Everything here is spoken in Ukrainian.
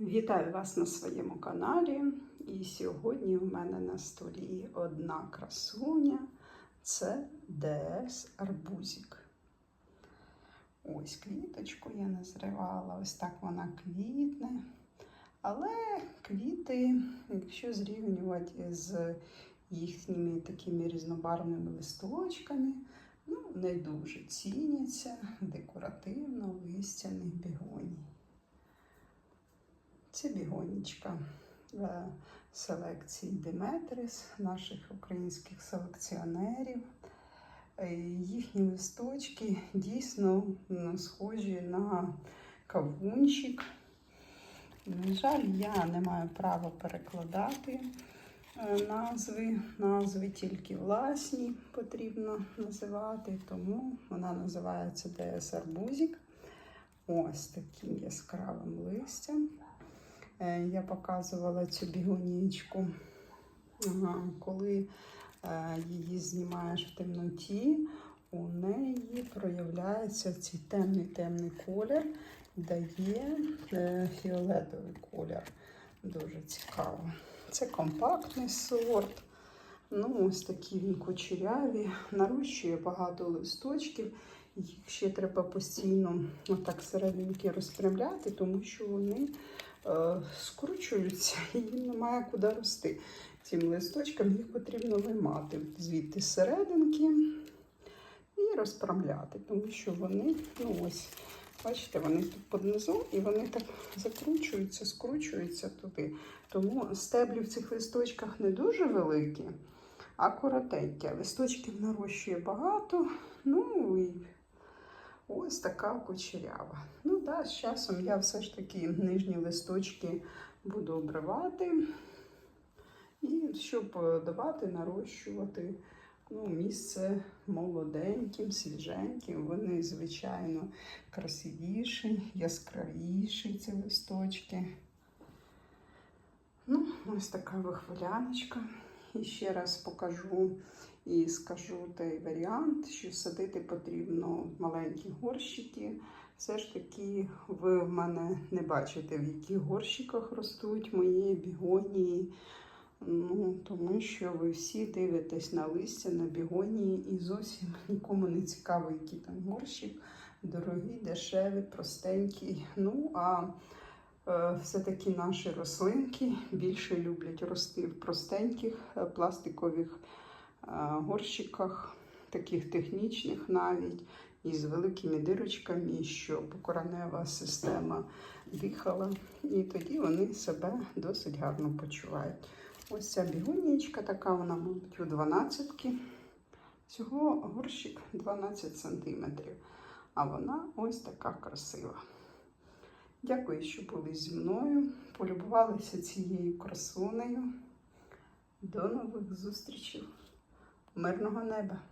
Вітаю вас на своєму каналі. І сьогодні у мене на столі одна красуня це ДС Арбузик. Ось квіточку я не зривала, ось так вона квітне. Але квіти, якщо зрівнювати з їхніми такими різнобарвними листочками, ну, не дуже ціняться декоративно листяних бігоній. Це бігонічка е, селекції Деметрис, наших українських селекціонерів. Е, Їхні листочки дійсно схожі на кавунчик. На жаль, я не маю права перекладати е, назви. Назви тільки власні потрібно називати, тому вона називається ДС Арбузик. Ось таким яскравим листям. Е, Я показувала цю бігонічку, Ага, коли е, її знімаєш в темноті, у неї проявляється цей темний темний колір, дає е, фіолетовий колір. Дуже цікаво. Це компактний сорт. Ну, ось такі він кучеряві, нарощує багато листочків. Їх ще треба постійно отак серединки розпрямляти, тому що вони е, скручуються і їм немає куди рости. Цим листочкам їх потрібно виймати звідти серединки і розправляти, тому що вони, ну ось, бачите, вони тут під і вони так закручуються, скручуються туди. Тому стеблі в цих листочках не дуже великі, а коротенькі. Листочків нарощує багато. Ну і ось така кучерява. Ну так, з часом я все ж таки нижні листочки буду обривати. І щоб е, давати, нарощувати ну, місце молоденьким, свіженьким. Вони, звичайно, красивіші, яскравіші ці листочки. Ну, ось така вихваляночка. І ще раз покажу і скажу той варіант, що садити потрібно маленькі горщики. Все ж таки, ви в мене не бачите, в яких горщиках ростуть мої бігонії. Ну, тому що ви всі дивитесь на листя, на бігонії і зовсім нікому не цікаво, який там горщик. Дорогі, дешеві, простенькі. Ну, а все-таки наші рослинки більше люблять рости в простеньких е, пластикових е, горщиках, таких технічних навіть, із великими дирочками, щоб коренева система дихала. І тоді вони себе досить гарно почувають. Ось ця бігунічка така, вона, мабуть, у 12 Всього горщик 12 см. А вона ось така красива. Дякую, що були зі мною. Полюбувалися цією красунею. До нових зустрічей. Мирного неба!